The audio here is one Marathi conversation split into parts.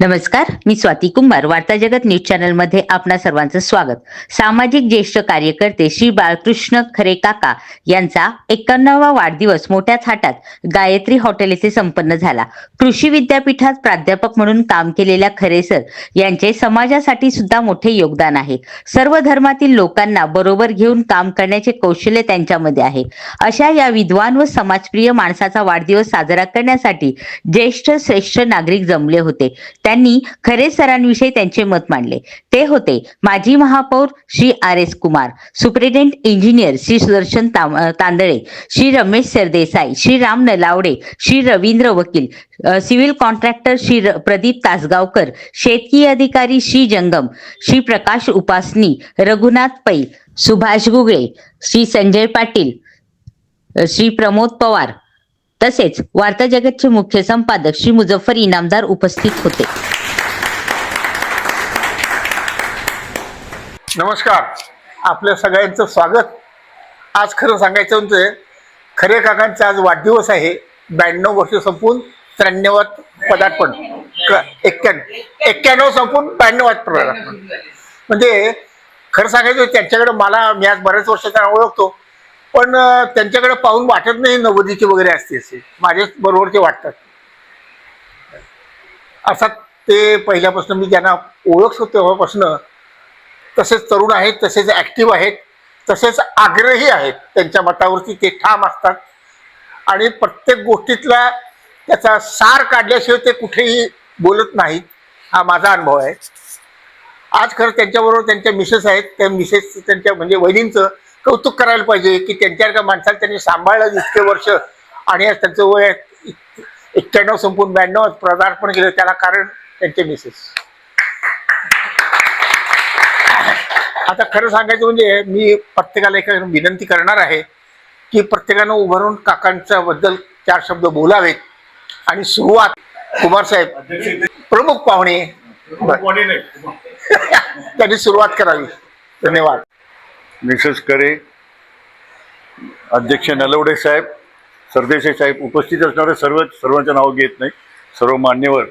नमस्कार मी स्वाती कुंभार. वार्ता जगत न्यूज चॅनलमध्ये आपणा सर्वांचं स्वागत. सामाजिक ज्येष्ठ कार्यकर्ते श्री बाळकृष्ण खरे काका यांचा एकावन्नावा वाढदिवस मोठ्या थाटात गायत्री हॉटेल येथे संपन्न झाला. कृषी विद्यापीठात प्राध्यापक म्हणून काम केलेल्या खरे सर यांचे समाजासाठी सुद्धा मोठे योगदान आहे. सर्व धर्मातील लोकांना बरोबर घेऊन काम करण्याचे कौशल्य त्यांच्यामध्ये आहे. अशा या विद्वान व समाजप्रिय माणसाचा वाढदिवस साजरा करण्यासाठी ज्येष्ठ श्रेष्ठ नागरिक जमले होते. त्यांनी खरे सरांविषयी त्यांचे मत मांडले. ते होते माजी महापौर Shri R S Kumar superintendent engineer Shri Sudarshan Tandale Shri Ramesh Sardesai Shri Ram Nalawade Shri Ravindra Vakil civil contractor Shri Pradeep Tasgaonkar शेतकी अधिकारी श्री जंगम श्री प्रकाश उपासनी रघुनाथ पै सुभाष गुगळे श्री संजय पाटील श्री प्रमोद पवार तसेच वार्ता जगतचे मुख्य संपादक श्री मुझफ्फर इनामदार उपस्थित होते. नमस्कार. आपल्या सगळ्यांचं स्वागत. आज खरं सांगायचं म्हणजे खरे काकांचा आज वाढदिवस आहे. ब्याण्णव वर्ष संपून त्र्याण्णवात पदार्पण. एक्क्याण्णव एक्क्याण्णव संपून ब्याण्णवात पदार्पण. म्हणजे खरं सांगायचं त्यांच्याकडे मला मी आज बऱ्याच वर्ष ओळखतो. पण त्यांच्याकडे पाहून वाटत नाही नव्वदीचे वगैरे असते असे. माझ्याच बरोबर ते वाटतात. असा ते पहिल्यापासून मी ज्यांना ओळखतो तेव्हापासून तसेच तरुण आहेत तसेच ॲक्टिव्ह आहेत तसेच आग्रही आहेत. त्यांच्या मतावरती ते ठाम असतात. आणि प्रत्येक गोष्टीतला त्याचा सार काढल्याशिवाय ते कुठेही बोलत नाहीत. हा माझा अनुभव आहे. आज खरं त्यांच्याबरोबर त्यांच्या मिसेस आहेत. त्या मिसेस त्यांच्या म्हणजे वहिनींचं कौतुक करायला पाहिजे की त्यांच्यासारख्या माणसाला त्यांनी सांभाळलं इतके वर्ष आणि आज त्यांचं वय एक्क्याण्णव संपून ब्याण्णव पदार्पण केलं. त्याला कारण त्यांचे मिसेस आता खरं सांगायचं म्हणजे मी प्रत्येकाला एक विनंती करणार आहे की प्रत्येकानं उभं राहून काकांच्या बद्दल चार शब्द बोलावेत. आणि सुरुवात कुमार साहेब प्रमुख पाहुणे. त्यांनी सुरुवात करावी. धन्यवाद. मिसेस करे अध्यक्ष नलवडे साहेब सरदेसाई साहेब उपस्थित असणारे सर्व सर्वांचं नाव घेत नाही सर्व मान्यवर.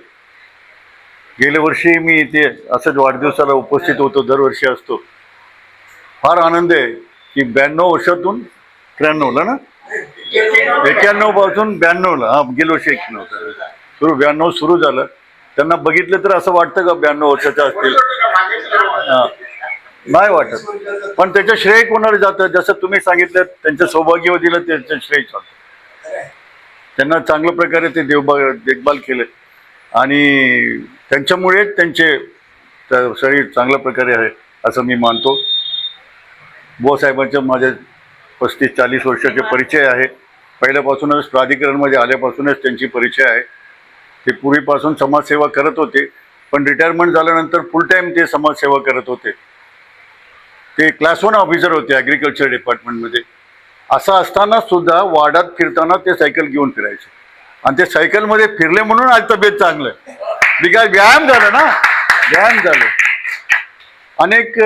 गेल्या वर्षी मी इथे असंच वाढदिवसाला उपस्थित होतो दरवर्षी असतो. फार आनंद आहे की ब्याण्णव वर्षातून त्र्याण्णवला ना? एक्क्याण्णवपासून ब्याण्णवला हा गेल्या वर्षी एक्क्याण्णव. सुरू ब्याण्णव सुरू झालं. त्यांना बघितलं तर असं वाटतं का ब्याण्णव वर्षाचं असतील? हा. नाही वाटत. पण त्याचं श्रेय कोणाला जातं? जसं तुम्ही सांगितलं त्यांचं सौभाग्य दिलं त्यांचं श्रेय जातं त्यांना चांगल्या प्रकारे ते देवबा देखभाल केलं. आणि त्यांच्यामुळे त्यांचे शरीर चांगल्या प्रकारे आहे असं मी मानतो. बुवासाहेबांचं माझे पस्तीस चाळीस वर्षाचे परिचय आहे. पहिल्यापासूनच प्राधिकरणमध्ये आल्यापासूनच त्यांची परिचय आहे. ते पूर्वीपासून समाजसेवा करत होते. पण रिटायरमेंट झाल्यानंतर फुल टाईम ते समाजसेवा करत होते. ते क्लास वन ऑफिसर होते ॲग्रिकल्चर डिपार्टमेंटमध्ये असं असताना सुद्धा वाडात फिरताना ते सायकल घेऊन फिरायचे. आणि ते सायकलमध्ये फिरले म्हणून आज तब्येत चांगलं बिकॉज व्यायाम झालं ना? व्यायाम झालं. अनेक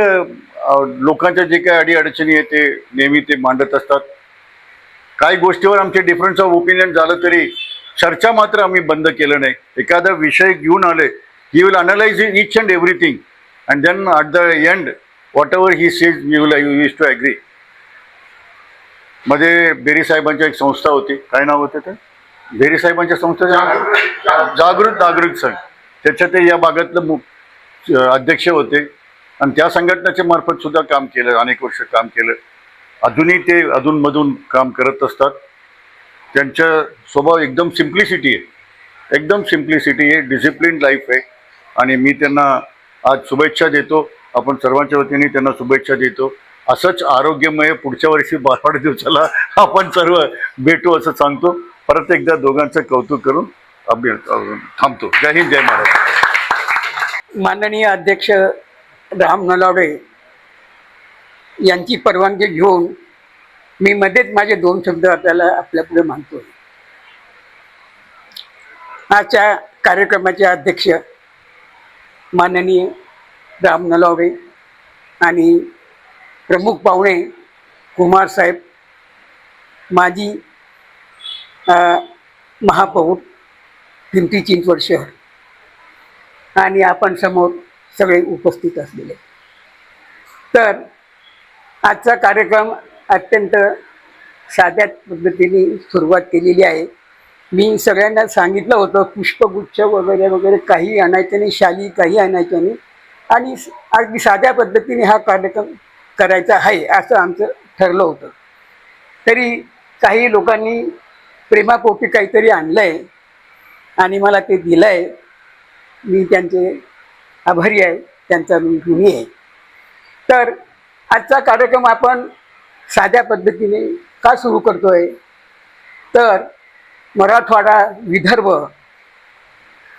लोकांच्या जे काही अडीअडचणी आहे ते नेहमी ते मांडत असतात. काही गोष्टीवर आमचे डिफरन्स ऑफ ओपिनियन झालं तरी चर्चा मात्र आम्ही बंद केलं नाही. एखादा विषय घेऊन आले he will analyse each and everything and then at the end whatever he says you will you use to agree मध्ये बेरी साहेबांच्या एक संस्था होती. काय नाव होतं ते? बेरी साहेबांच्या संस्थेचं जागृत नागरिक संघ. त्याच्या ते या भागातलं मु अध्यक्ष होते. आणि त्या संघटनेच्या मार्फत सुद्धा काम केलं. अनेक वर्ष काम केलं. अजूनही ते अधूनमधून काम करत असतात. त्यांचा स्वभाव एकदम सिम्प्लिसिटी आहे. एकदम सिम्प्लिसिटी आहे. डिसिप्लिन लाईफ आहे. आणि मी त्यांना आज शुभेच्छा देतो. आपण सर्वांच्या वतीने त्यांना शुभेच्छा देतो. असंच आरोग्यमय पुढच्या वर्षी वाढदिवसाला आपण सर्व भेटू असं सांगतो. परत एकदा दोघांचं कौतुक करून अभि थांबतो. जय हिंद जय महाराज माननीय अध्यक्ष राम नलावडे यांची परवानगी घेऊन मी मध्येच माझे दोन शब्द आपल्याला आपल्यापुढे मानतो आजच्या कार्यक्रमाचे अध्यक्ष माननीय राम नलावडे आणि प्रमुख पाहुणे कुमार साहेब माजी महापौर पिंपरी चिंचवड शहर. आणि आपण समोर सगळे उपस्थित असलेले. तर आजचा कार्यक्रम अत्यंत साध्या पद्धतीने सुरुवात केलेली आहे. मी सगळ्यांना सांगितलं होतं पुष्पगुच्छ वगैरे वगैरे काही आणायचं नाही शाली काही आणायचं नाही. आणि अगदी साध्या पद्धतीने हा कार्यक्रम करायचा आहे असं आमचं ठरलं होतं. तरी काही लोकांनी प्रेमापोटी काहीतरी आणलं आहे आणि मला ते दिलं आहे मी त्यांचे आभारी आहे त्यांचा मी ऋणी आहे. तर आजचा कार्यक्रम आपण साध्या पद्धतीने का सुरू करतो आहे तर मराठवाडा विदर्भ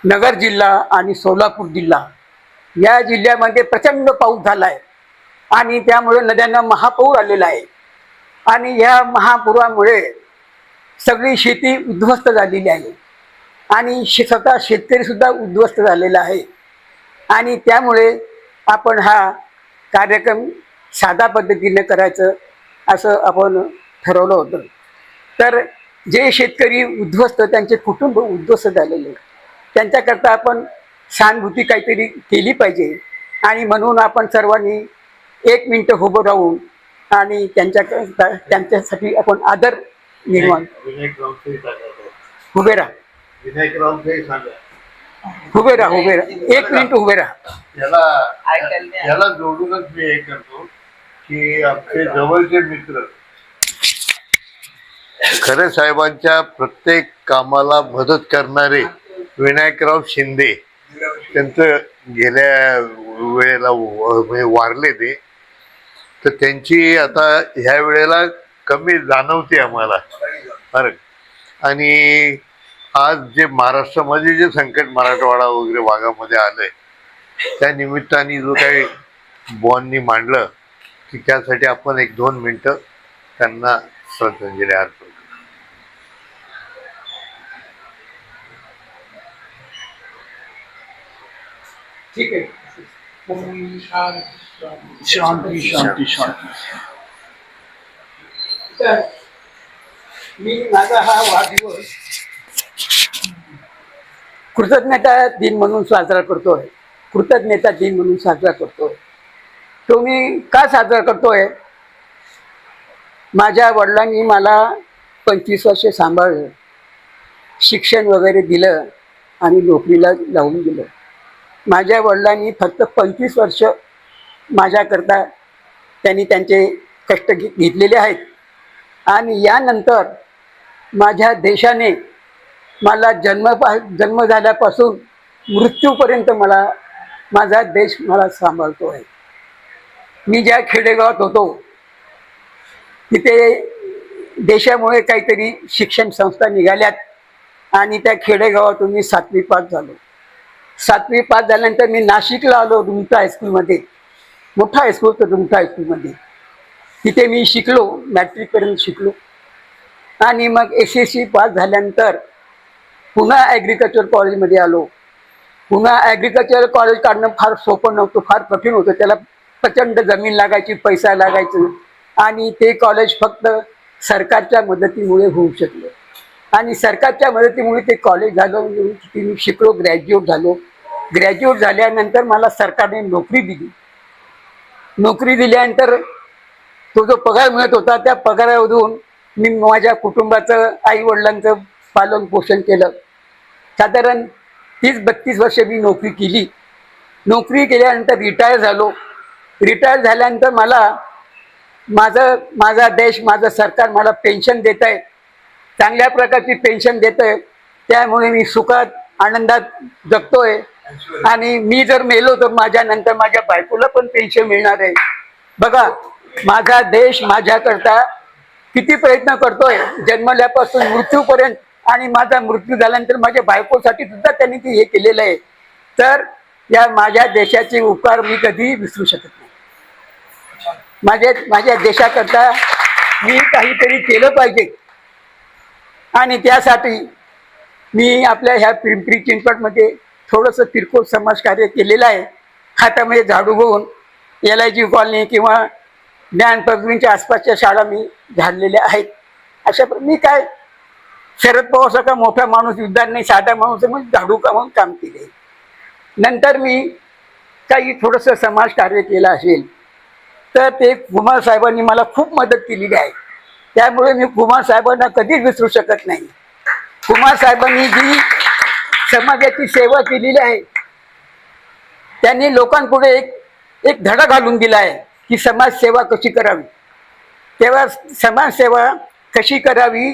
नगर जिल्हा आणि सोलापूर जिल्हा या जिल्ह्यामध्ये प्रचंड पाऊस झाला आहे आणि त्यामुळे नद्यांना महापूर आलेला आहे. आणि या महापुरामुळे सगळी शेती उद्ध्वस्त झालेली आहे. आणि शे स्वतः शेतकरीसुद्धा उद्ध्वस्त झालेला आहे. आणि त्यामुळे आपण हा कार्यक्रम साधा पद्धतीने करायचं असं आपण ठरवलं होतं. तर जे शेतकरी उद्ध्वस्त त्यांचे कुटुंब उद्ध्वस्त झालेले आहेत, त्यांच्याकरता आपण सहानुभूती काहीतरी केली पाहिजे. आणि म्हणून आपण सर्वांनी एक मिनटं उभं राहून आणि त्यांच्याकरता त्यांच्यासाठी आपण आदर निर्माण उभे राहा. उभे राहा उभे राहा. एक मिनिट उभे राहा. याला याला जोडूनच मी हे करतो की आमचे जवळचे मित्र खरे साहेबांच्या प्रत्येक कामाला मदत करणारे विनायकराव शिंदे. त्यांचं गेल्या वेळेला वारले ते तर त्यांची आता ह्या वेळेला कमी जाणवते आम्हाला. फरक आणि आज जे महाराष्ट्रामध्ये जे संकट मराठवाडा वगैरे भागामध्ये आलंय त्या निमित्ताने जो काही बॉननी मांडलं की त्यासाठी आपण एक दोन मिनटं त्यांना श्रद्धांजली अर्पण करू. ठीक आहे. शांती शांती शांती. तर मी माझा हा वाढदिवस कृतज्ञता दिन म्हणून साजरा करतोय. कृतज्ञता दिन म्हणून साजरा करतोय. तो मी का साजरा करतोय? माझ्या वडिलांनी मला पंचवीस वर्षे सांभाळलं. शिक्षण वगैरे दिलं आणि नोकरीला लावून दिलं माझ्या वडिलांनी फक्त पंचवीस वर्ष माझ्याकरता त्यांनी त्यांचे कष्ट घे घेतलेले आहेत. आणि यानंतर माझ्या देशाने मला जन्म पा जन्म झाल्यापासून मृत्यूपर्यंत मला माझा देश मला सांभाळतो आहे. मी ज्या खेडेगावात होतो तिथे देशामुळे काहीतरी शिक्षण संस्था निघाल्यात आणि त्या खेडेगावातून मी सातवी पास झालो. सातवी पास झाल्यानंतर मी नाशिकला आलो रुमटा हायस्कूलमध्ये मोठा हायस्कूल तर रुमटा हायस्कूलमध्ये तिथे मी शिकलो मॅट्रिकपर्यंत शिकलो. आणि मग एस एस सी पास झाल्यानंतर पुन्हा ॲग्रिकल्चर कॉलेजमध्ये आलो. पुन्हा ॲग्रिकल्चर कॉलेज काढणं फार सोपं नव्हतं फार कठीण होतं. त्याला प्रचंड जमीन लागायची पैसा लागायचं. आणि ते कॉलेज फक्त सरकारच्या मदतीमुळे होऊ शकलं. आणि सरकारच्या मदतीमुळे ते कॉलेज झालं मी शिकलो ग्रॅज्युएट झालो. ग्रॅज्युएट झाल्यानंतर मला सरकारने नोकरी दिली. नोकरी दिल्यानंतर तो जो पगार मिळत होता त्या पगारामधून मी माझ्या कुटुंबाचं आई वडिलांचं पालन पोषण केलं. साधारण तीस बत्तीस वर्ष मी नोकरी केली. नोकरी केल्यानंतर रिटायर झालो. रिटायर झाल्यानंतर मला माझं माझा देश माझं सरकार मला पेन्शन देत आहे चांगल्या प्रकारची पेन्शन देत आहे त्यामुळे मी सुखात आनंदात जगतोय. आणि मी जर मेलो तर माझ्या नंतर माझ्या बायकोला पण पेन्शन मिळणार आहे. बघा माझा देश माझ्याकरता किती प्रयत्न करतोय. जन्मल्यापासून मृत्यूपर्यंत आणि माझा मृत्यू झाल्यानंतर माझ्या बायकोसाठी सुद्धा त्यांनी ते हे केलेलं आहे. तर या माझ्या देशाचे उपकार मी कधीही विसरू शकत नाही. माझ्या माझ्या देशाकरता मी काहीतरी केलं पाहिजे. आणि त्यासाठी मी आपल्या ह्या पिंपरी चिंचवडमध्ये थोडंसं किरकोळ समाजकार्य केलेलं आहे. हातामध्ये झाडू घेऊन एल आय जी कॉलनी किंवा ज्ञान आसपासच्या शाळा मी झाडलेल्या आहेत. अशा प्र- मी काय शरद पवारसारखा मोठा माणूस युद्धात नाही साधा माणूस म्हणजे झाडू कामावून काम केले. नंतर मी काही थोडंसं समाज कार्य केलं असेल तर ते कुमार साहेबांनी मला खूप मदत केलेली आहे. त्यामुळे मी कुमार साहेबांना कधीच विसरू शकत नाही. कुमार साहेबांनी जी समाजाची सेवा केलेली आहे त्यांनी लोकांपुढे एक एक धडा घालून दिला आहे की समाजसेवा कशी करावी. तेव्हा समाजसेवा कशी करावी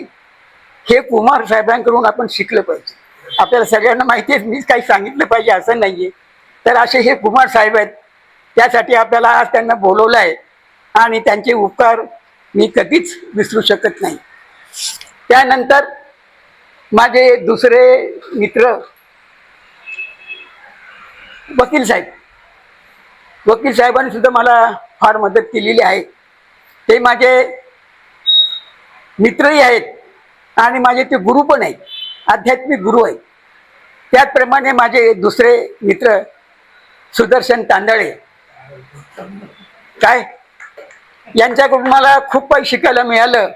हे कुमार साहेबांकडून आपण शिकलं पाहिजे. आपल्याला सगळ्यांना माहिती आहे मीच काही सांगितलं पाहिजे असं नाही आहे तर असे हे कुमार साहेब आहेत त्यासाठी आपल्याला आज त्यांना बोलवलं आहे आणि त्यांचे उपकार मी कधीच विसरू शकत नाही. त्यानंतर माझे दुसरे मित्र वकील साहेब. वकील साहेबांनी सुद्धा मला फार मदत केलेली आहे. ते माझे मित्रही आहेत आणि माझे ते गुरु पण आहेत. आध्यात्मिक गुरु आहेत. त्याचप्रमाणे माझे दुसरे मित्र सुदर्शन तांदळे. काय? यांच्याकडून मला खूप काही शिकायला मिळालं.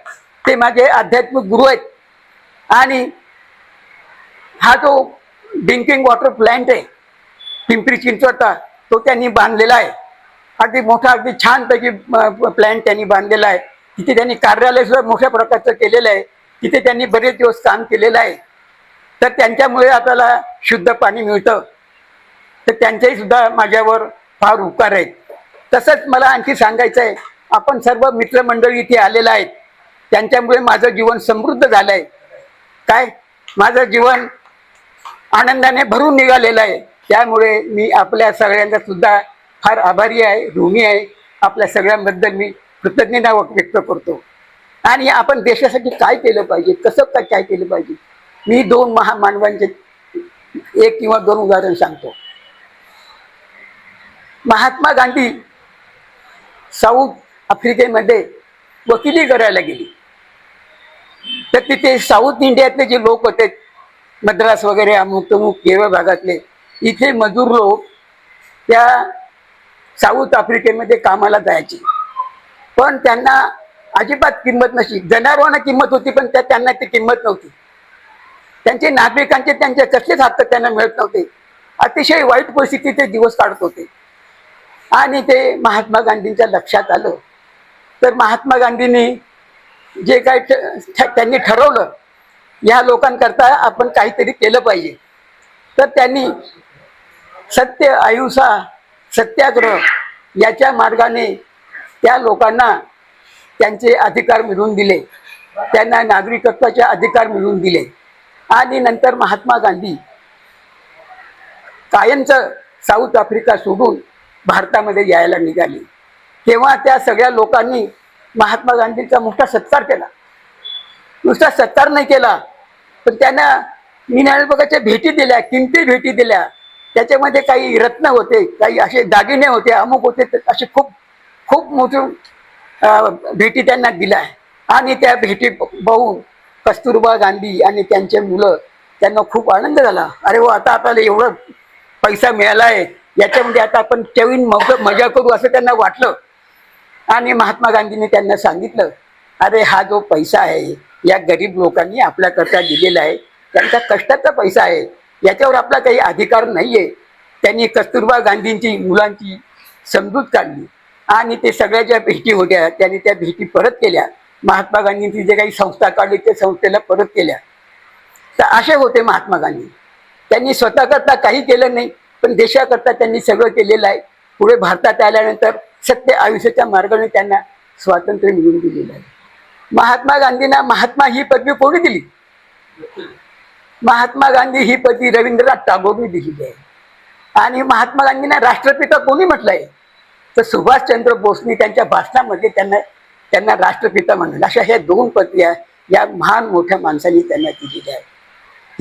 ते माझे आध्यात्मिक गुरु आहेत. आणि हा जो ड्रिंकिंग वॉटर प्लॅन्ट आहे पिंपरी चिंचवडचा तो त्यांनी बांधलेला आहे. अगदी मोठा अगदी छानपैकी प्लॅन्ट त्यांनी बांधलेला आहे. तिथे त्यांनी कार्यालय सुद्धा मोठ्या प्रकारचं केलेलं आहे. तिथे त्यांनी बरेच दिवस काम केलेलं आहे. तर त्यांच्यामुळे आपल्याला शुद्ध पाणी मिळतं. तर त्यांचेही सुद्धा माझ्यावर फार उपकार आहेत. तसंच मला आणखी सांगायचं आहे आपण सर्व मित्रमंडळी इथे आलेलं आहेत. त्यांच्यामुळे माझं जीवन समृद्ध झालं आहे काय? माझं जीवन आनंदाने भरून निघालेलं आहे. त्यामुळे मी आपल्या सगळ्यांचा सुद्धा फार आभारी आहे ऋणी आहे. आपल्या सगळ्यांबद्दल मी कृतज्ञता व्यक्त करतो. आणि आपण देशासाठी काय केलं पाहिजे? कसं काय काय केलं पाहिजे? मी दोन महामानवांचे एक किंवा दोन उदाहरण सांगतो. महात्मा गांधी साऊथ आफ्रिकेमध्ये वकिली करायला गेली. तर तिथे साऊथ इंडियातले जे लोक होते मद्रास वगैरे अमुक तमुक केरळ भागातले इथे मजूर लोक त्या साऊथ आफ्रिकेमध्ये कामाला जायचे. पण त्यांना अजिबात किंमत नशी. जनावरांना किंमत होती पण त्या त्यांना ती किंमत नव्हती. त्यांचे नागरिकांचे त्यांचे कसलेच हक्क त्यांना मिळत नव्हते. अतिशय वाईट परिस्थितीत ते दिवस काढत होते. आणि ते महात्मा गांधींच्या लक्षात आलं. तर महात्मा गांधींनी जे काय त्यांनी ठरवलं या लोकांकरता आपण काहीतरी केलं पाहिजे. तर त्यांनी सत्य अहिंसा सत्याग्रह याच्या मार्गाने त्या लोकांना त्यांचे अधिकार मिळवून दिले. त्यांना नागरिकत्वाचे अधिकार मिळवून दिले. आणि नंतर महात्मा गांधी कायमचं साऊथ आफ्रिका सोडून भारतामध्ये यायला निघाली. तेव्हा त्या सगळ्या लोकांनी महात्मा गांधींचा मोठा सत्कार केला. नुसता सत्कार नाही केला पण त्यांना मिनाळबगाच्या भेटी दिल्या किमती भेटी दिल्या. त्याच्यामध्ये काही रत्न होते काही असे दागिने होते अमुक होते तर असे खूप खूप मोठे भेटी त्यांना दिल्या. आणि त्या भेटी पाहून कस्तुरबा गांधी आणि त्यांचे मुलं त्यांना खूप आनंद झाला. अरे हो आता आपल्याला एवढं पैसा मिळाला आहे याच्यामध्ये आता आपण चवीन मग मजा करू असं त्यांना वाटलं. आणि महात्मा गांधींनी त्यांना सांगितलं अरे हा जो पैसा आहे या गरीब लोकांनी आपल्याकरता दिलेला आहे त्यांचा कष्टाचा पैसा आहे याच्यावर आपला काही अधिकार नाही आहे त्यांनी कस्तुरबा गांधींची मुलांची समजूत काढली आणि ते सगळ्या ज्या भेटी होत्या त्यांनी त्या भेटी परत केल्या. महात्मा गांधींची जे काही संस्था काढली त्या संस्थेला परत केल्या. तर असे होते महात्मा गांधी. त्यांनी स्वतःकरता काही केलं नाही पण देशाकरता त्यांनी सगळं केलेलं आहे. पुढे भारतात आल्यानंतर सत्य आयुष्याच्या मार्गाने त्यांना स्वातंत्र्य मिळवून दिलेलं आहे. महात्मा गांधींना महात्मा ही पदवी कोणी दिली? महात्मा गांधी ही पदवी रवींद्रनाथ टागोरनी दिलेली आहे. आणि महात्मा गांधींना राष्ट्रपिता कोणी म्हटलंय? तर सुभाषचंद्र बोसनी त्यांच्या भाषणामध्ये त्यांना त्यांना राष्ट्रपिता म्हणलं. अशा ह्या दोन पदव्या या महान मोठ्या माणसांनी त्यांना दिलेल्या आहेत.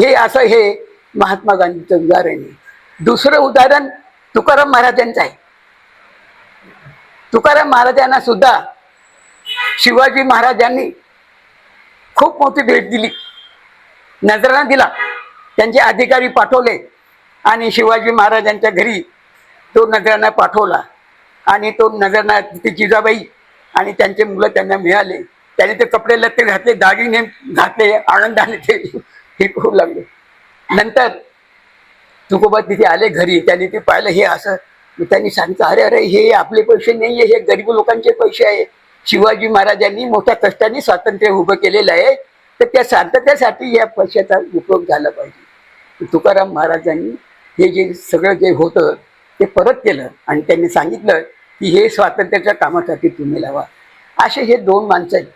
हे असं हे महात्मा गांधीचं उदाहरण आहे. दुसरं उदाहरण तुकाराम महाराजांचं आहे. तुकाराम महाराजांना सुद्धा शिवाजी महाराजांनी खूप मोठी भेट दिली. नजराना दिला. त्यांचे अधिकारी पाठवले आणि शिवाजी महाराजांच्या घरी तो नजराना पाठवला आणि तो नजराना तिथे जिजाबाई आणि त्यांचे मुलं त्यांना मिळाले. त्याने ते कपडे लत्ते घातले दागिने घातले आनंदाने ते हे करू लागले. नंतर तुकोबा तिथे आले घरी. त्यांनी ते पाहिलं हे असं मग त्यांनी सांगितलं अरे अरे हे आपले पैसे नाही आहे हे गरीब लोकांचे पैसे आहे. शिवाजी महाराजांनी मोठ्या कष्टाने स्वातंत्र्य उभं केलेलं आहे. तर त्या शांततेसाठी या पैशाचा उपयोग झाला पाहिजे. तुकाराम महाराजांनी हे जे सगळं जे होतं ते परत केलं आणि त्यांनी सांगितलं की हे स्वातंत्र्याच्या कामासाठी तुम्ही लावा. असे हे दोन माणसं आहेत.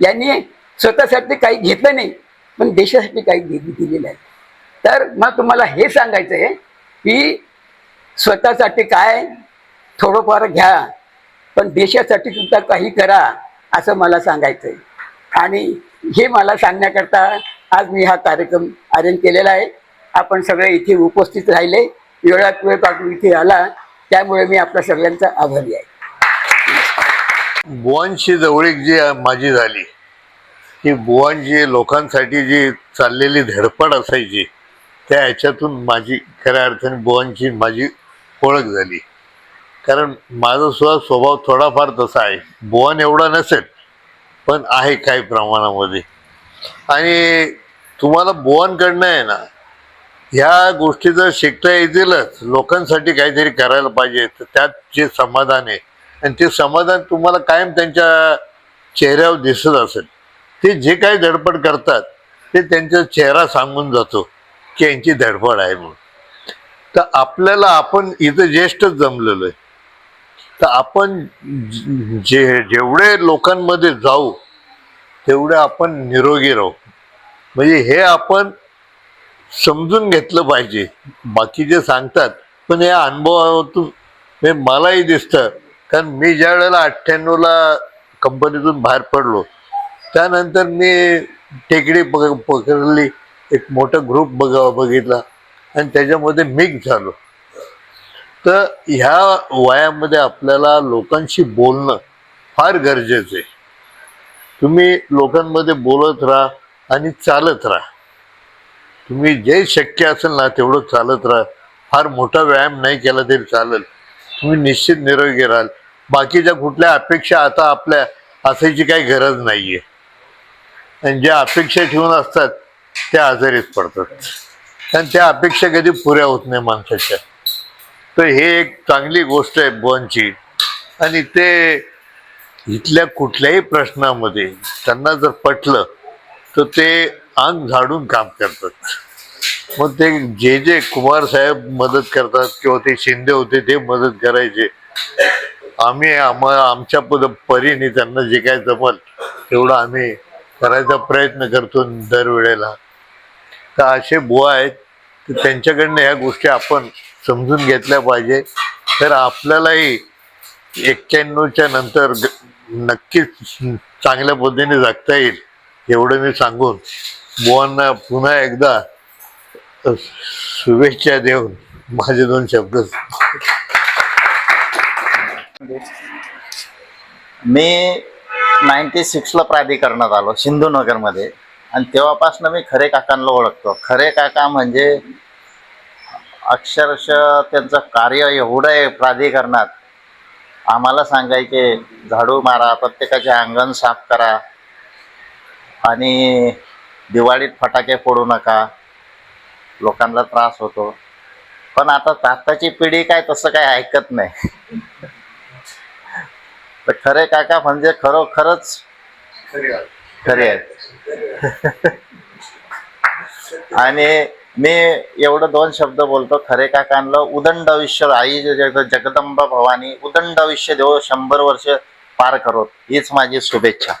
यांनी स्वतःसाठी काही घेतलं नाही पण देशासाठी काही दिलेलं आहे. तर मग तुम्हाला हे सांगायचं आहे की स्वतःसाठी काय? थोडंफार घ्या. पण देशासाठी सुद्धा काही करा असं मला सांगायचं आहे आणि हे मला सांगण्याकरता आज मी हा कार्यक्रम अरेंज केलेला आहे. आपण सगळे इथे उपस्थित राहिले. वेळात वेळ काढून इथे आला. त्यामुळे मी आपल्या सगळ्यांचा आभारी आहे. बुवांशी जवळीक जी माझी झाली ही बुवांची लोकांसाठी जी चाललेली धडपड असायची त्या ह्याच्यातून माझी खऱ्या अर्थाने बुवांची माझी ओळख झाली. कारण माझा सुद्धा स्वभाव थोडाफार तसा आहे. बोवन एवढा नसेल पण आहे काही प्रमाणामध्ये. आणि तुम्हाला बोवनकडनं आहे ना ह्या गोष्टी जर शिकता येतीलच. लोकांसाठी काहीतरी करायला पाहिजे. तर त्यात जे समाधान आहे आणि ते समाधान तुम्हाला कायम त्यांच्या चेहऱ्यावर दिसत असेल. ते जे काही धडपड करतात ते त्यांचा चेहरा सांगून जातो की यांची धडपड आहे म्हणून. तर आपल्याला आपण इथं ज्येष्ठच जमलेलो आहे. तर आपण जे जेवढे लोकांमध्ये जाऊ तेवढे आपण निरोगी राहू. म्हणजे हे आपण समजून घेतलं पाहिजे. बाकीचे सांगतात पण या अनुभवातून हे मलाही दिसतं. कारण मी ज्या वेळेला अठ्ठ्याण्णवला कंपनीतून बाहेर पडलो त्यानंतर मी टेकडी पक पकडली एक मोठा ग्रुप बघा बघितला. आणि त्याच्यामध्ये मिक्स झालो. तर ह्या वयामध्ये आपल्याला लोकांशी बोलणं फार गरजेचं आहे. तुम्ही लोकांमध्ये बोलत राहा आणि चालत राहा. तुम्ही जे शक्य असेल ना तेवढं चालत राहा. फार मोठा व्यायाम नाही केला तरी चालेल. तुम्ही निश्चित निरोगी राहाल. बाकीच्या कुठल्या अपेक्षा आता आपल्या असायची काही गरज नाही आहे आणि ज्या अपेक्षा ठेवून असतात त्या आजारीच पडतात. कारण त्या अपेक्षा कधी पुऱ्या होत नाही माणसाच्या. तर हे एक चांगली गोष्ट आहे बुवांची. आणि ते इथल्या कुठल्याही प्रश्नामध्ये त्यांना जर पटलं तर ते अंग झाडून काम करतात. मग ते जे जे कुमार साहेब मदत करतात किंवा ते शिंदे होते ते मदत करायचे. आम्ही आम्हा आमच्या पद परीने त्यांना जे काय जमल तेवढं आम्ही करायचा प्रयत्न करतो दरवेळेला. तर असे बुवा आहेत तर त्यांच्याकडनं ह्या गोष्टी आपण समजून घेतल्या पाहिजे. तर आपल्यालाही एक्क्याण्णवच्या नंतर नक्कीच चांगल्या पद्धतीने जगता येईल एवढं मी सांगून बुवांना पुन्हा एकदा शुभेच्छा देऊन माझे दोन शब्द मी नाईन्टी सिक्सला प्राधिकरणात आलो सिंधुनगरमध्ये. आणि तेव्हापासून मी खरे काकांना ओळखतो. खरे काका म्हणजे अक्षरशः त्यांचं कार्य एवढं आहे प्राधिकरणात. आम्हाला सांगायचे झाडू मारा प्रत्येकाचे अंगण साफ करा. आणि दिवाळीत फटाके फोडू नका. लोकांना त्रास होतो. पण आता आताची पिढी काय तसं काय ऐकत नाही. तर खरे काका म्हणजे खरोखरच खरे आहेत. आणि मी एवढं दोन शब्द बोलतो खरे काकांना उदंड आयुष्य आई जगदंबा भवानी उदंड आयुष्य देव शंभर वर्ष पार करोत हीच माझी शुभेच्छा.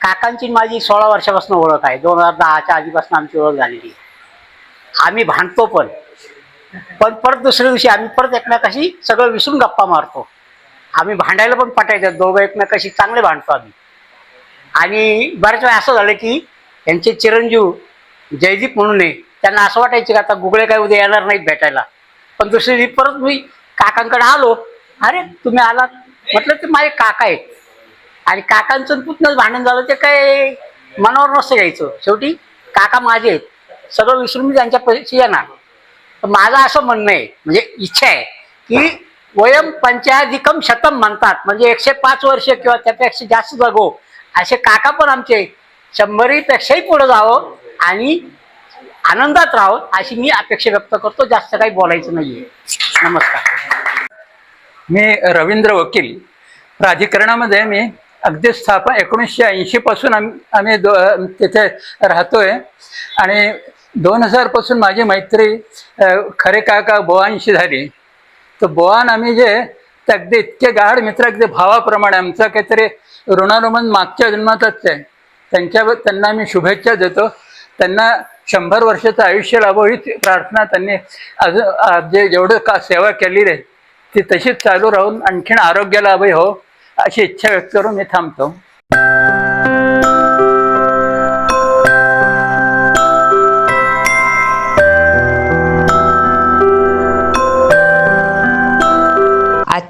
काकांची माझी सोळा वर्षापासून ओळख आहे. दोन हजार दहाच्या आधीपासून आमची ओळख झालेली आहे. आम्ही भांडतो पण. पण परत दुसऱ्या दिवशी आम्ही परत एकमेकाशी सगळं विसरून गप्पा मारतो. आम्ही भांडायला पण पटायचं दोघं एकमेकाशी चांगले भांडतो आम्ही. आणि बऱ्याच वेळा असं झालं की त्यांचे चिरंजीव जयदीप म्हणून आहे त्यांना असं वाटायचं की आता गुगळे काय उद्या येणार नाहीत भेटायला. पण दुसऱ्या दिवशी परत मी काकांकडे आलो अरे तुम्ही आलात. म्हटलं ते माझे काका आहेत. आणि काकांचं पुतणंच भांडण झालं ते काय मनावर नसतं घ्यायचं. शेवटी काका माझे आहेत. सगळं विसरून मी त्यांच्या पैसे येणार. तर माझं असं म्हणणं आहे म्हणजे इच्छा आहे की वयम पंचाधिकम शतम म्हणतात म्हणजे एकशे पाच वर्ष किंवा त्यापेक्षा जास्त जगो. असे काका पण आमचे शंभरीपेक्षाही पुढे जावं आणि आनंदात राहो अशी मी अपेक्षा व्यक्त करतो. जास्त काही बोलायचं नाहीये. नमस्कार. मी रवींद्र वकील. प्राधिकरणामध्ये मी अगदी स्थापन एकोणीसशे ऐंशी पासून आम्ही आम्ही दो तिथे राहतोय. आणि दोन हजारपासून माझी मैत्री खरे खरे काका बोवांशी झाली. तर बोवान आम्ही जे ते अगदी इतके गाढ मित्र अगदी भावाप्रमाणे आमचा काहीतरी ऋणानुमन मागच्या जन्मातच आहे. त्यांच्या त्यांना मी शुभेच्छा देतो. त्यांना शंभर वर्षाचं आयुष्य लाभो ही प्रार्थना त्यांनी अजून जे जेवढं का सेवा केलेली आहे ती तशीच चालू राहून आणखीन आरोग्य लाभही हो अशी इच्छा व्यक्त करून मी थांबतो.